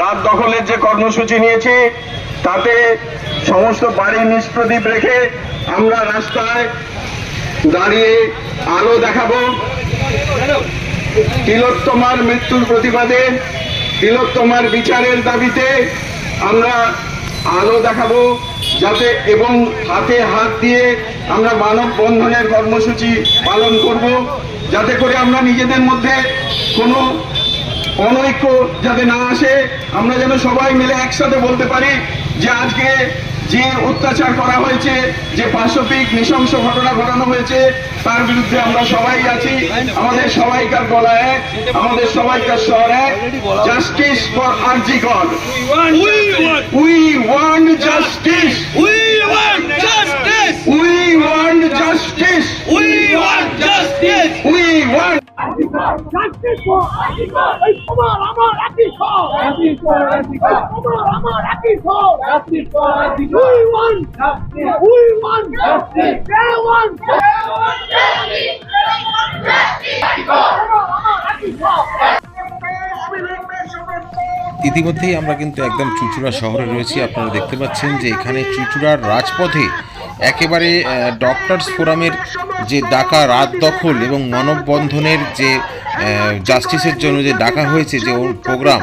রাত দখলের যে কর্মসূচি নিয়েছি, তাতে সমস্ত বাড়ি নিষ্প্রদীপ রেখে আমরা রাস্তায় দাঁড়িয়ে আলো দেখাবো। তিলোত্তমার মৃত্যুর প্রতিবাদে, তিলোত্তমার বিচারের দাবিতে আমরা আলো দেখাবো, যাতে এবং হাতে হাত দিয়ে আমরা মানব বন্ধনের কর্মসূচি পালন করব, যাতে করে আমরা নিজেদের মধ্যে কোনো অনৈক্য যাতে না আসে আমরা যেন সবাই মিলে একসাথে বলতে পারি যে আজকে যে অত্যাচার করা হয়েছে যে পাশবিক নৃশংস ঘটনা ঘটানো হয়েছে তার বিরুদ্ধে আমরা সবাই আছি। আমাদের সবাইকার গলা এক আমাদের সবাইকার স্বর এক। Justice for RG Kar we want justice! We want justice We want justice! We want Justice for ইতিমধ্যেই আমরা কিন্তু একদম চুচুড়া শহরে রয়েছি। আপনারা দেখতে পাচ্ছেন যে এখানে চুচুড়ার রাজপথে একেবারে ডক্টরস ফোরামের যে ডাকা রাত দখল এবং মানববন্ধনের যে জাস্টিসের জন্য যে ডাকা হয়েছে যে প্রোগ্রাম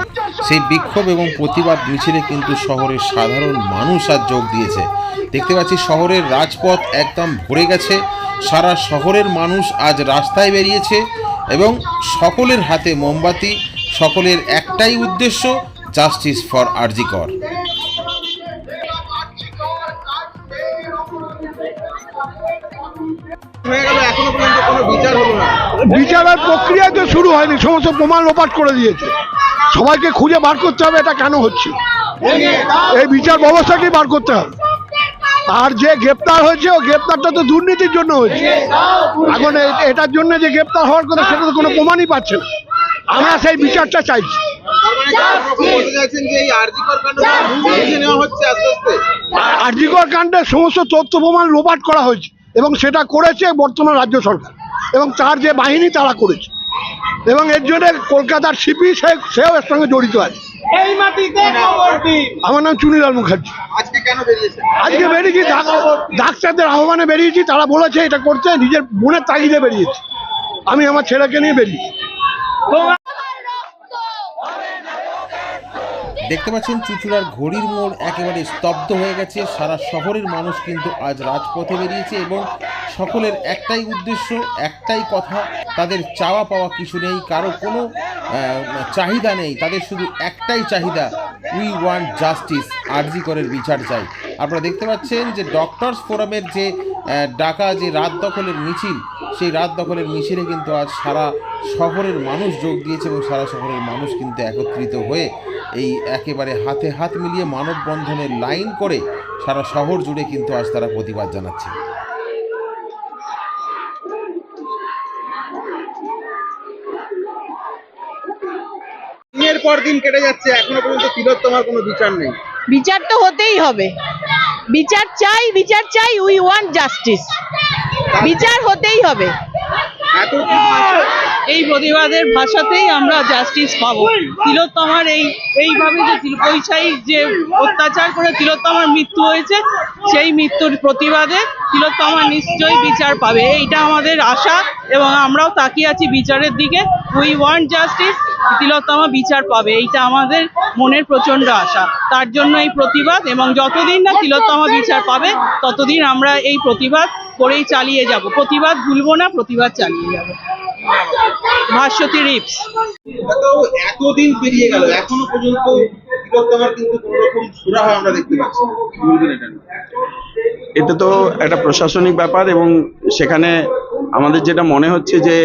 সেই বিক্ষোভ এবং প্রতিবাদ মিছিলে কিন্তু শহরের সাধারণ মানুষ আজ যোগ দিয়েছে। দেখতে পাচ্ছি শহরের রাজপথ একদম ভরে গেছে। সারা শহরের মানুষ আজ রাস্তায় বেরিয়েছে এবং সকলের হাতে মোমবাতি, সকলের একটাই উদ্দেশ্য জাস্টিস ফর আরজিকর বিচারের প্রক্রিয়া তো শুরু হয়নি সমস্ত প্রমাণ লোপাট করে দিয়েছে। সবাইকে খুঁজে বার করতে হবে এটা কেন হচ্ছে? এই বিচার ব্যবস্থাকেই বার করতে হবে। আর যে গ্রেপ্তার হয়েছে ও গ্রেপ্তারটা তো দুর্নীতির জন্য হয়েছে। এখন এটার জন্য যে গ্রেপ্তার হওয়ার কথা সেটা তো কোনো প্রমাণই পাচ্ছে না। আমরা সেই বিচারটা চাইছি। আর্জিকর কাণ্ডের সমস্ত তথ্য প্রমাণ লোপাট করা হয়েছে। এবং সেটা করেছে বর্তমান রাজ্য সরকার। এবং তার যে বাহিনী তারা করেছে। এবং এর জন্য কলকাতার সিপি সে সেও এর সঙ্গে জড়িত আছে। এই মাটিতে কবর দিন আমার নাম চুনিলাল মুখার্জি। আজকে কেন বেরিয়েছেন? আজকে বেরিয়েছি ডাক্তারদের আহ্বানে বেরিয়েছি তারা বলেছে এটা করতে নিজের বোনের তাগিদে বেরিয়েছি। আমি আমার ছেলেকে নিয়ে বেরিয়েছি। দেখতে পাচ্ছেন চুচুড়ার ঘড়ির মোড় একেবারে স্তব্ধ হয়ে গেছে। সারা শহরের মানুষ কিন্তু আজ রাজপথে বেরিয়েছে এবং সকলের একটাই উদ্দেশ্য, একটাই কথা, তাদের চাওয়া পাওয়া কিছু নেই, কারও কোনো চাহিদা নেই। তাদের শুধু একটাই চাহিদা উই ওয়ান্ট জাস্টিস আরজি করের বিচার চাই। আপনারা দেখতে পাচ্ছেন যে ডক্টরস ফোরামের যে ডাকা যে রাত দখলের মিছিল, সেই রাত দখলের মিছিলে কিন্তু আজ সারা শহরের মানুষ যোগ দিয়েছে এবং সারা শহরের মানুষ কিন্তু একত্রিত হয়ে এই একেবারে হাতে হাত মিলিয়ে মানববন্ধনের লাইন করে সারা শহর জুড়ে কিন্তু আজ তারা প্রতিবাদ জানাচ্ছে। দিনের পর দিন কেটে যাচ্ছে এখনও পর্যন্ত তিলোত্তমার কোনো বিচার নেই। বিচার তো হতেই হবে। বিচার চাই বিচার চাই উই ওয়ান্ট জাস্টিস বিচার হতেই হবে। এত এই প্রতিবাদের ভাষাতেই আমরা জাস্টিস পাবো। তিলোত্তমার এই এইভাবে যে পৈশাই যে অত্যাচার করে তিলোত্তমার মৃত্যু হয়েছে, সেই মৃত্যুর প্রতিবাদে তিলোত্তমা নিশ্চয়ই বিচার পাবে। এইটা আমাদের আশা এবং আমরাও তাকিয়ে আছি বিচারের দিকে। উই ওয়ান্ট জাস্টিস তিলোত্তমা বিচার পাবে। এইটা আমাদের মনের প্রচণ্ড আশা। তার জন্য এই প্রতিবাদ এবং যতদিন না তিলোত্তমা বিচার পাবে, ততদিন আমরা এই প্রতিবাদ করেই চালিয়ে যাব। প্রতিবাদ ভুলবো না, প্রতিবাদ চালিয়ে যাব। ভাস্বতী রিপস। এত এতদিন পেরিয়ে গেল এখনও পর্যন্ত তিলোত্তমার কিন্তু কোনো রকম সুরাহা আমরা দেখতে পাচ্ছি এটা তো একটা প্রশাসনিক ব্যাপার এবং সেখানে আমাদের যেটা মনে হচ্ছে যে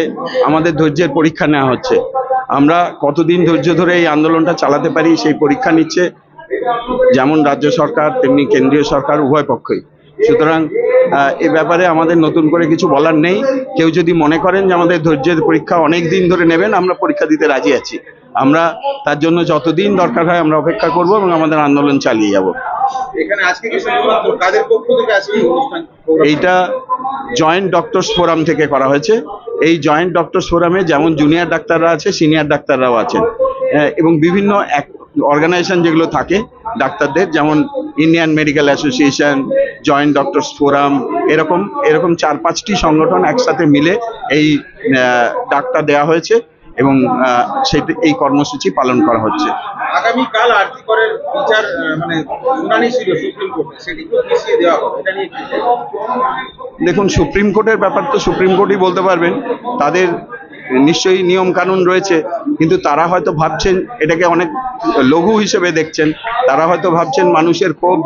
আমাদের ধৈর্যের পরীক্ষা নেওয়া হচ্ছে। আমরা কতদিন ধৈর্য ধরে এই আন্দোলনটা চালাতে পারি সেই পরীক্ষা নিচ্ছে যেমন রাজ্য সরকার তেমনি কেন্দ্রীয় সরকার উভয় পক্ষই। সুতরাং এ ব্যাপারে আমাদের নতুন করে কিছু বলার নেই। কেউ যদি মনে করেন যে আমাদের ধৈর্যের পরীক্ষা অনেক দিন ধরে নেবেন আমরা পরীক্ষা দিতে রাজি আছি। আমরা তার জন্য যতদিন দরকার হয় আমরা অপেক্ষা করব এবং আমাদের আন্দোলন চালিয়ে যাব। এখানে আজকে কাদের পক্ষ থেকে আজকে অনুষ্ঠান এইটা জয়েন্ট ডক্টরস ফোরাম থেকে করা হয়েছে। এই জয়েন্ট ডক্টরস ফোরামে যেমন জুনিয়র ডাক্তাররা আছে সিনিয়র ডাক্তাররাও আছেন। এবং বিভিন্ন অর্গানাইজেশন যেগুলো থাকে ডাক্তারদের যেমন Indian medical association joint doctors forum এরকম এরকম চার পাঁচটি সংগঠন একসাথে মিলে এই ডাকটা দেওয়া হয়েছে এবং সেটি এই কর্মসূচি পালন করা হচ্ছে। আগামীকাল আরজি করের বিচার মানে শুনানি ছিল সুপ্রিম কোর্টে সেটিকেও পিছিয়ে দেওয়া হবে এটা নিয়ে দেখুন সুপ্রিম কোর্টের ব্যাপার তো সুপ্রিম কোর্টই বলতে পারবেন। তাদের নিশ্চয়ই নিয়ম কানুন রয়েছে। কিন্তু তারা হয়তো ভাবছেন এটাকে অনেক লঘু হিসেবে দেখছেন। তারা হয়তো ভাবছেন মানুষের ক্ষোভ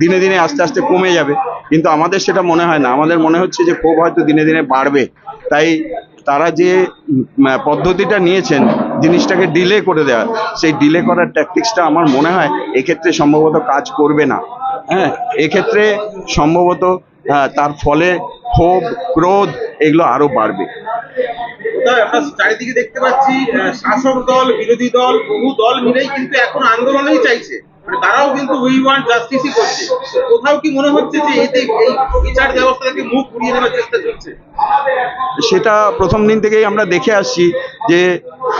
দিনে দিনে আস্তে আস্তে কমে যাবে। কিন্তু আমাদের সেটা মনে হয় না। আমাদের মনে হচ্ছে যে ক্ষোভ হয়তো দিনে দিনে বাড়বে। তাই তারা যে পদ্ধতিটা নিয়েছেন, জিনিসটাকে ডিলে করে দেওয়া সেই ডিলে করার ট্যাকটিক্সটা আমার মনে হয় এক্ষেত্রে সম্ভবত কাজ করবে না। হ্যাঁ এক্ষেত্রে সম্ভবত তার ফলে ক্ষোভ, ক্রোধ এগুলো আরও বাড়বে। আমরা চারিদিকে দেখতে পাচ্ছি শাসক দল, বিরোধী দল, বহু দল মিলেই কিন্তু এখন আন্দোলনই চাইছে। মানে তারাও কিন্তু উই ওয়ান্ট জাস্টিসই করছে। কোথাও কি মনে হচ্ছে যে এতে এই বিচার মুখ ঘুরিয়ে নেওয়ার চেষ্টা চলছে? সেটা প্রথম দিন থেকেই আমরা দেখে আসছি যে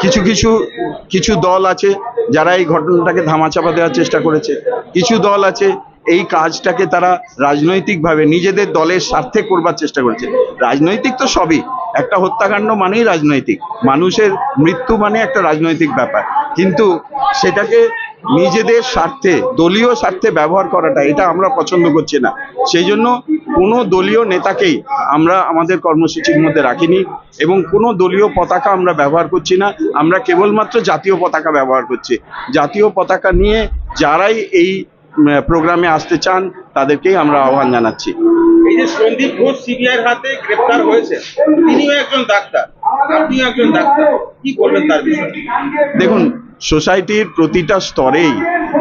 কিছু কিছু কিছু দল আছে যারা এই ঘটনাটাকে ধামাচাপা দেওয়ার চেষ্টা করেছে। কিছু দল আছে এই কাজটাকে তারা রাজনৈতিকভাবে নিজেদের দলের স্বার্থে করবার চেষ্টা করেছে। রাজনৈতিক তো সবই একটা হত্যাকাণ্ড মানেই রাজনৈতিক। মানুষের মৃত্যু মানে একটা রাজনৈতিক ব্যাপার। কিন্তু সেটাকে নিজেদের স্বার্থে, দলীয় স্বার্থে ব্যবহার করাটা, এটা আমরা পছন্দ করছি না। সেই জন্য কোনো দলীয় নেতাকেই আমরা আমাদের কর্মসূচির মধ্যে রাখিনি এবং কোনো দলীয় পতাকা আমরা ব্যবহার করছি না। আমরা কেবলমাত্র জাতীয় পতাকা ব্যবহার করছি। জাতীয় পতাকা নিয়ে যারাই এই প্রোগ্রামে আসতে চান তাদেরকেই আমরা আহ্বান জানাচ্ছি। এই যে সন্দীপ ঘোষ সিবিআইয়ের হাতে গ্রেপ্তার হয়েছে তিনিও একজন ডাক্তার আপনিও একজন ডাক্তার কি বলবেন তার বিষয়ে? দেখুন সোসাইটির প্রতিটা স্তরেই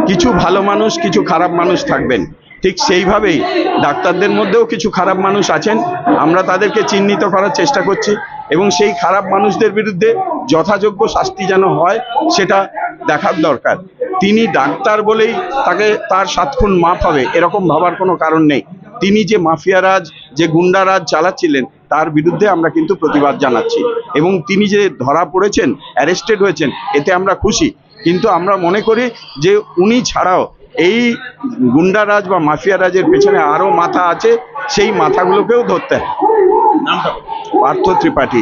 কিছু ভালো মানুষ কিছু খারাপ মানুষ থাকবেন। ঠিক সেইভাবেই ডাক্তারদের মধ্যেও কিছু খারাপ মানুষ আছেন। আমরা তাদেরকে চিহ্নিত করার চেষ্টা করছি এবং সেই খারাপ মানুষদের বিরুদ্ধে যথাযোগ্য শাস্তি যেন হয় সেটা দেখার দরকার। তিনি ডাক্তার বলেই তাকে তার সাত খুন মাফ হবে, এরকম ভাবার কোনো কারণ নেই। তিনি যে মাফিয়ারাজ যে গুন্ডারাজ চালাচ্ছিলেন, তার বিরুদ্ধে আমরা কিন্তু প্রতিবাদ জানাচ্ছি। এবং তিনি যে ধরা পড়েছেন, অ্যারেস্টেড হয়েছেন, এতে আমরা খুশি। কিন্তু আমরা মনে করি যে উনি ছাড়াও এই গুন্ডারাজ বা মাফিয়ারাজের পেছনে আরও মাথা আছে, সেই মাথাগুলোকেও ধরতে হয়। পার্থ ত্রিপাঠী।